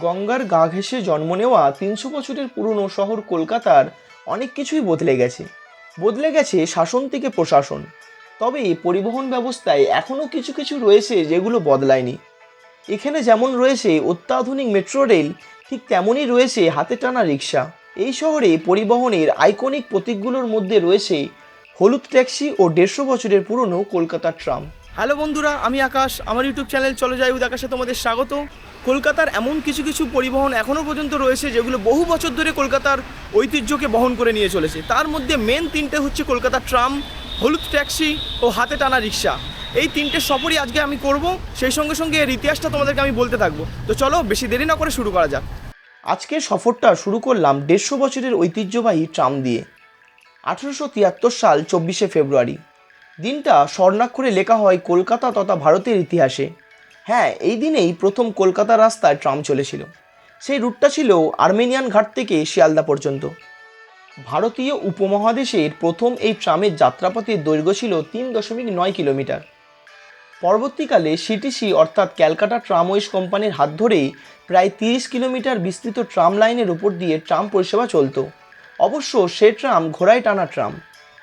গঙ্গার গা ঘেঁষে জন্ম নেওয়া তিনশো বছরের পুরনো শহর কলকাতার অনেক কিছুই বদলে গেছে। বদলে গেছে শাসন থেকে প্রশাসন। তবে পরিবহন ব্যবস্থায় এখনও কিছু কিছু রয়েছে যেগুলো বদলায়নি। এখানে যেমন রয়েছে অত্যাধুনিক মেট্রো রেল, ঠিক তেমনই রয়েছে হাতে টানা রিক্সা এই শহরে পরিবহনের আইকনিক প্রতীকগুলোর মধ্যে রয়েছে হলুদ ট্যাক্সি ও দেড়শো বছরের পুরনো কলকাতার ট্রাম। হ্যালো বন্ধুরা, আমি আকাশ। আমার ইউটিউব চ্যানেল চলে যাই উদ আকাশে তোমাদের স্বাগত। কলকাতার এমন কিছু কিছু পরিবহন এখনও পর্যন্ত রয়েছে যেগুলো বহু বছর ধরে কলকাতার ঐতিহ্যকে বহন করে নিয়ে চলেছে। তার মধ্যে মেন তিনটে হচ্ছে কলকাতা ট্রাম, হলুদ ট্যাক্সি ও হাতে টানা রিক্সা। এই তিনটে সফরই আজকে আমি করব। সেই সঙ্গে সঙ্গে এর ইতিহাসটা তোমাদেরকে আমি বলতে থাকব। তো চলো, বেশি দেরি না করে শুরু করা যাক। আজকে সফরটা শুরু করলাম দেড়শো বছরের ঐতিহ্যবাহী ট্রাম দিয়ে। আঠেরোশো তিয়াত্তর সাল চব্বিশে ফেব্রুয়ারি। দিনটা স্বর্ণাক্ষরে লেখা হয় কলকাতা তথা ভারতের ইতিহাসে। হ্যাঁ এই দিনেই প্রথম কলকাতা রাস্তায় ট্রাম চলেছিল। সেই রুটটা ছিল আর্মেনিয়ান ঘাট থেকে শিয়ালদা পর্যন্ত। ভারতীয় উপমহাদেশের প্রথম এই ট্রামের যাত্রাপথের দৈর্ঘ্য ছিল তিন দশমিক নয় কিলোমিটার। পরবর্তীকালে সিটিসি অর্থাৎ ক্যালকাটা ট্রামওয়েজ কোম্পানির হাত ধরেই প্রায় তিরিশ কিলোমিটার বিস্তৃত ট্রাম লাইনের উপর দিয়ে ট্রাম পরিষেবা চলতো। অবশ্য সে ট্রাম ঘোড়ায় টানা ট্রাম।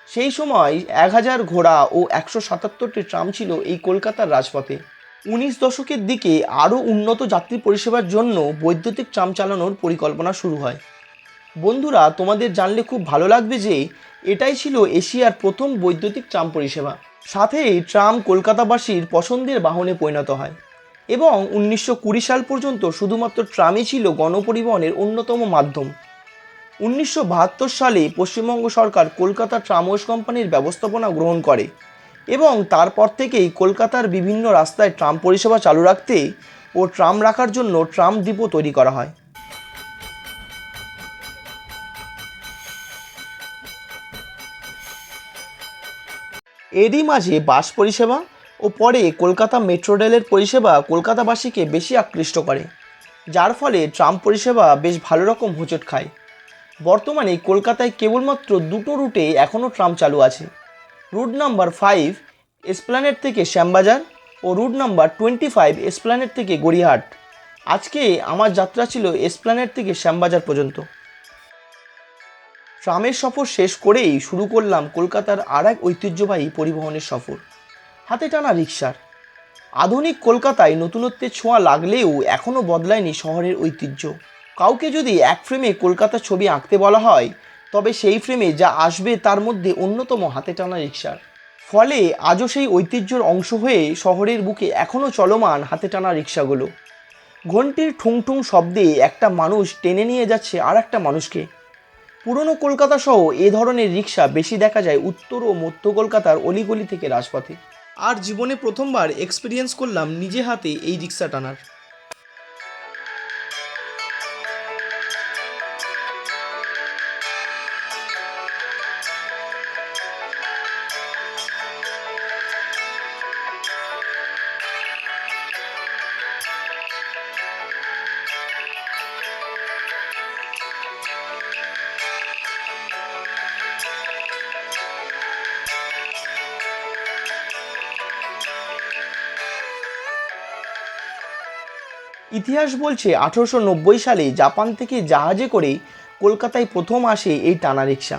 সেই সময় এক হাজার ঘোড়া ও একশো সাতাত্তরটি ট্রাম ছিল এই কলকাতার রাজপথে। উনিশ দশকের দিকে আরও উন্নত যাত্রী পরিষেবার জন্য বৈদ্যুতিক ট্রাম চালানোর পরিকল্পনা শুরু হয়। বন্ধুরা, তোমাদের জানলে খুব ভালো লাগবে যে এটাই ছিল এশিয়ার প্রথম বৈদ্যুতিক ট্রাম পরিষেবা। সাথেই ট্রাম কলকাতাবাসীর পছন্দের বাহনে পরিণত হয় এবং উনিশশো কুড়ি সাল পর্যন্ত শুধুমাত্র ট্রামই ছিল গণপরিবহনের অন্যতম মাধ্যম। উনিশশো বাহাত্তর সালে পশ্চিমবঙ্গ সরকার কলকাতা ট্রামওয়েজ কোম্পানির ব্যবস্থাপনা গ্রহণ করে এবং তারপর থেকেই কলকাতার বিভিন্ন রাস্তায় ট্রাম পরিষেবা চালু রাখতে ও ট্রাম রাখার জন্য ট্রাম ডিপো তৈরি করা হয়। এরই মাঝে বাস পরিষেবা ও পরে কলকাতা মেট্রো রেলের পরিষেবা কলকাতাবাসীকে বেশি আকৃষ্ট করে, যার ফলে ট্রাম পরিষেবা বেশ ভালো রকম হোঁচট খায়। বর্তমানে কলকাতায় কেবলমাত্র দুটো রুটে এখনও ট্রাম চালু আছে। রুট নাম্বার ফাইভ এসপ্ল্যানেট থেকে শ্যামবাজার ও route number twenty five Esplanade থেকে গড়িয়াহাট। আজকে আমার যাত্রা ছিল এসপ্ল্যানেট থেকে শ্যামবাজার পর্যন্ত। ট্রামের সফর শেষ করেই শুরু করলাম কলকাতার আর এক ঐতিহ্যবাহী পরিবহনের সফর হাতে টানা রিক্সার আধুনিক কলকাতায় নতুনত্বের ছোঁয়া লাগলেও এখনও বদলায়নি শহরের ঐতিহ্য। কাউকে যদি এক ফ্রেমে কলকাতার ছবি আঁকতে বলা হয়, তবে সেই ফ্রেমে যা আসবে তার মধ্যে অন্যতম হাতে টানা রিক্সার ফলে আজও সেই ঐতিহ্যর অংশ হয়ে শহরের বুকে এখনও চলমান হাতে টানা রিক্সাগুলো ঘন্টির ঠুং ঠুং শব্দে একটা মানুষ টেনে নিয়ে যাচ্ছে আর একটা মানুষকে। পুরনো কলকাতা সহ এ ধরনের রিক্সা বেশি দেখা যায় উত্তর ও মধ্য কলকাতার অলিগলি থেকে রাজপথে। আর জীবনে প্রথমবার এক্সপিরিয়েন্স করলাম নিজে হাতে এই রিক্সা টানার। ইতিহাস বলছে আঠেরোশো নব্বই সালে জাপান থেকে জাহাজে করে কলকাতায় প্রথম আসে এই টানা রিক্সা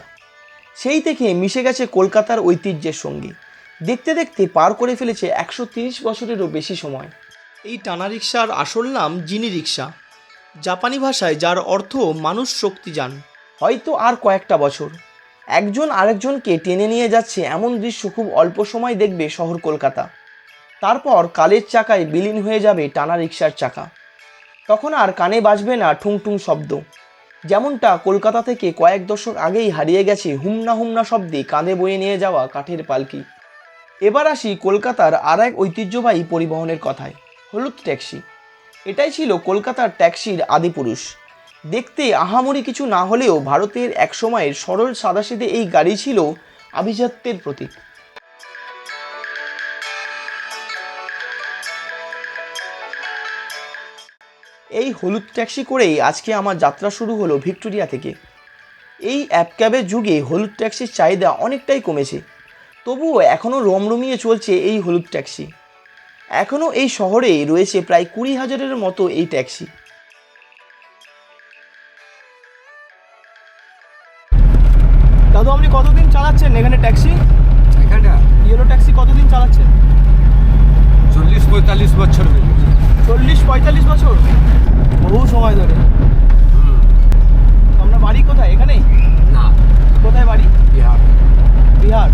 সেই থেকে মিশে গেছে কলকাতার ঐতিহ্যের সঙ্গে। দেখতে দেখতে পার করে ফেলেছে একশো তিরিশ বছরেরও বেশি সময়। এই টানা রিক্সার আসল নাম জিনি রিক্সা জাপানি ভাষায় যার অর্থ মানুষ শক্তি যান হয়তো আর কয়েকটা বছর। একজন আরেকজনকে টেনে নিয়ে যাচ্ছে এমন দৃশ্য খুব অল্প সময় দেখবে শহর কলকাতা। তারপর কালের চাকায় বিলীন হয়ে যাবে টানা রিক্সার চাকা। তখন আর কানে বাজবে না ঠুং ঠুং শব্দ। যেমনটা কলকাতা থেকে কয়েক দশক আগেই হারিয়ে গেছে হুমনা হুমনা শব্দে কাঁধে বয়ে নিয়ে যাওয়া কাঠের পালকি। এবার আসি কলকাতার আর এক ঐতিহ্যবাহী পরিবহনের কথায়, হলুদ ট্যাক্সি। এটাই ছিল কলকাতার ট্যাক্সির আদিপুরুষ। দেখতে আহামরি কিছু না হলেও ভারতের এক সময়ের সরল সাদাসিধে এই গাড়ি ছিল আভিজাত্যের প্রতীক। এই হলুদ ট্যাক্সি করেই আজকে আমার যাত্রা শুরু হলো ভিক্টোরিয়া থেকে। এই অ্যাপ ক্যাবের যুগে হলুদ ট্যাক্সির চাহিদা অনেকটাই কমেছে। তবুও এখনও রমরমিয়ে চলছে এই হলুদ ট্যাক্সি। এখনও এই শহরে রয়েছে প্রায় কুড়ি হাজারের মতো এই ট্যাক্সি। দাদু আপনি কতদিন চালাচ্ছেন এখানে ট্যাক্সি? এখানটা ইয়েলো ট্যাক্সি কতদিন চালাচ্ছেন? চল্লিশ পঁয়তাল্লিশ বছর চল্লিশ পঁয়তাল্লিশ বছর? বহু সময় ধরে। আপনার বাড়ি কোথায়? এখানেই না। কোথায় বাড়ি? বিহার। বিহার।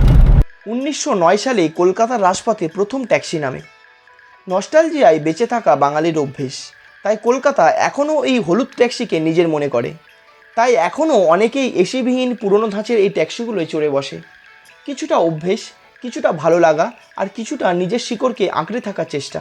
উনিশশো নয় সালে কলকাতার রাজপথে প্রথম ট্যাক্সি নামে। নস্টালজিয়ায় বেঁচে থাকা বাঙালির অভ্যেস। তাই কলকাতা এখনও এই হলুদ ট্যাক্সিকে নিজের মনে করে। তাই এখনও অনেকেই এসিবিহীন পুরনো ধাঁচের এই ট্যাক্সিগুলোয় চড়ে বসে। কিছুটা অভ্যেস কিছুটা ভালো লাগা আর কিছুটা নিজের শিকড়কে আঁকড়ে থাকার চেষ্টা।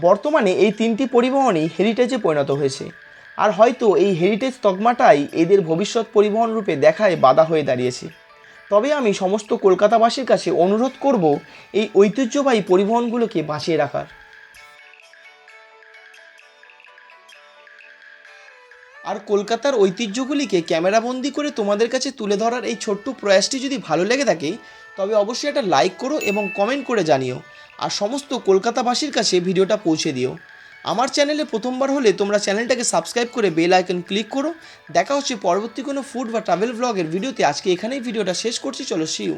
বর্তমানে এই তিনটি পরিবহনই হেরিটেজে পরিণত হয়েছে। আর হয়তো এই হেরিটেজ তকমাটাই এদের ভবিষ্যৎ পরিবহন রূপে দেখায় বাধা হয়ে দাঁড়িয়েছে। তবে আমি সমস্ত কলকাতাবাসীর কাছে অনুরোধ করব এই ঐতিহ্যবাহী পরিবহনগুলোকে বাঁচিয়ে রাখার। আর কলকাতার ঐতিহ্যগুলিকে ক্যামেরাবন্দি করে তোমাদের কাছে তুলে ধরার এই ছোট্ট প্রয়াসটি যদি ভালো লেগে থাকে, তবে অবশ্যই একটা লাইক করো এবং কমেন্ট করে জানিও। আর সমস্ত কলকাতাবাসীর কাছে ভিডিওটা পৌঁছে দিও। আমার চ্যানেলে প্রথমবার হলে তোমরা চ্যানেলটাকে সাবস্ক্রাইব করে বেল আইকন ক্লিক করো। দেখা হচ্ছে পরবর্তী কোনো ফুড বা ট্রাভেল ব্লগের ভিডিওতে। আজকে এখানেই ভিডিওটা শেষ করছি। চলো সিউ